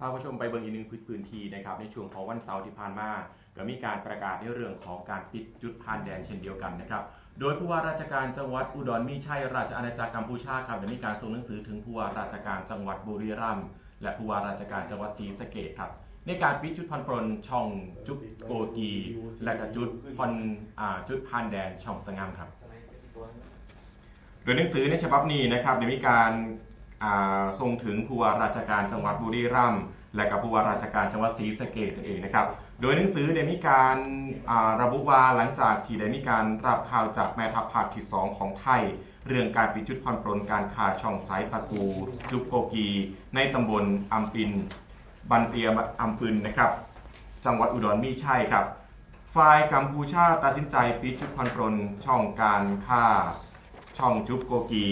พาผู้ชมไปเบิ่งอีกหนึ่งพื้นที่นะครับในช่วงของวันเสาร์ที่ผ่านมาก็มีการประกาศในเรื่องของการปิดจุดผ่านแดนเช่นเดียวกันนะครับโดยผู้ว่าราชการจังหวัดอุดรมีชัยราชอาณาจักรกัมพูชาครับได้มีการส่งหนังสือถึงผู้ว่าราชการจังหวัดบุรีรัมย์และผู้ว่าราชการจังหวัดศรีสะเกษครับในการปิดจุดผ่อนปรนช่องจุดโกกีและก็จุดผ่อนอ่าจุดผ่านแดนช่องสงามครับโดยหนังสือในฉบับนี้นะครับได้มีการ ส่งถึงผู้ว่าราชการจังหวัดบุรีรัมย์และกับผู้ว่าราชการจังหวัดศรีสะเกษนั่นเองนะครับ โดยหนังสือได้มีการระบุว่าหลังจากที่ได้มีการรับข่าวจากแม่ทัพภาคที่ 2 ของไทย เรื่องการปิดจุดผ่อนปรนการขาช่องสายประตูจุบโกกี ในตำบลอัมปิน บันเตียอัมปืนนะครับ จังหวัดอุดรมีชัยครับ ฝ่ายกัมพูชาตัดสินใจปิดจุดผ่อนปรนช่องการค่า ช่องจุบโกกี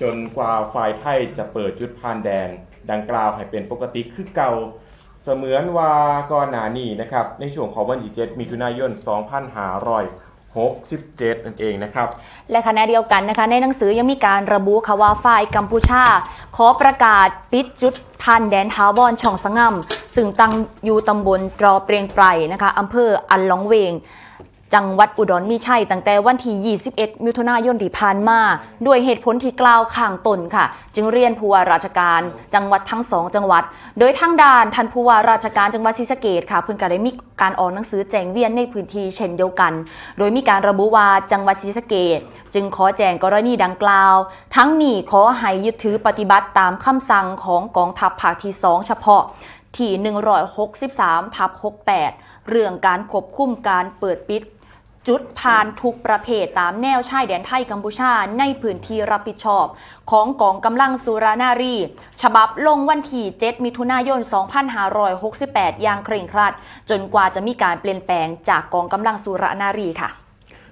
จนกว่าฝ่ายไทยจะเปิดจุดผ่านแดน ดังกล่าวให้เป็นปกติคือเก่าเสมือนว่าก่อนหน้านี้นะครับ ในช่วงของวันที่7มิถุนายน 2567 นั่นเองนะครับ และขณะเดียวกันนะคะในหนังสือยังมีการระบุค่ะว่าฝ่ายกัมพูชา ขอประกาศปิดจุดพันแดนท้าวบอนช่องสะงำซึ่งตั้งอยู่ตำบลตรอเปรียงไพรนะคะอำเภออันหลองเวง จังหวัดอุดรมีชัยตั้งแต่วันที่ 21 มิถุนายนที่ผ่านมาด้วยเหตุผลที่กล่าวข้างตนค่ะ จึงเรียนผู้ว่าราชการจังหวัดทั้งสองจังหวัด โดยทางด่านท่านผู้ว่าราชการจังหวัดศรีสะเกษค่ะเพิ่นก็ได้มีการออกหนังสือแจ้งเวียนในพื้นที่เช่นเดียวกัน โดยมีการระบุว่าจังหวัดศรีสะเกษจึงขอแจ้งกรณีดังกล่าว ทั้งนี้ขอให้ยึดถือปฏิบัติตามคำสั่งของกองทัพภาคที่ 2 เฉพาะที่ 163ทับ68 เรื่องการควบคุมการเปิดปิด จุดผ่านทุกประเภทตามแนวชายแดนไทยกัมพูชาในพื้นที่รับผิดชอบ ของกองกำลังสุรานารี ฉบับลงวันที่ 7 มิถุนายน 2568 อย่างเคร่งครัด จนกว่าจะมีการเปลี่ยนแปลงจากกองกำลังสุรานารีค่ะ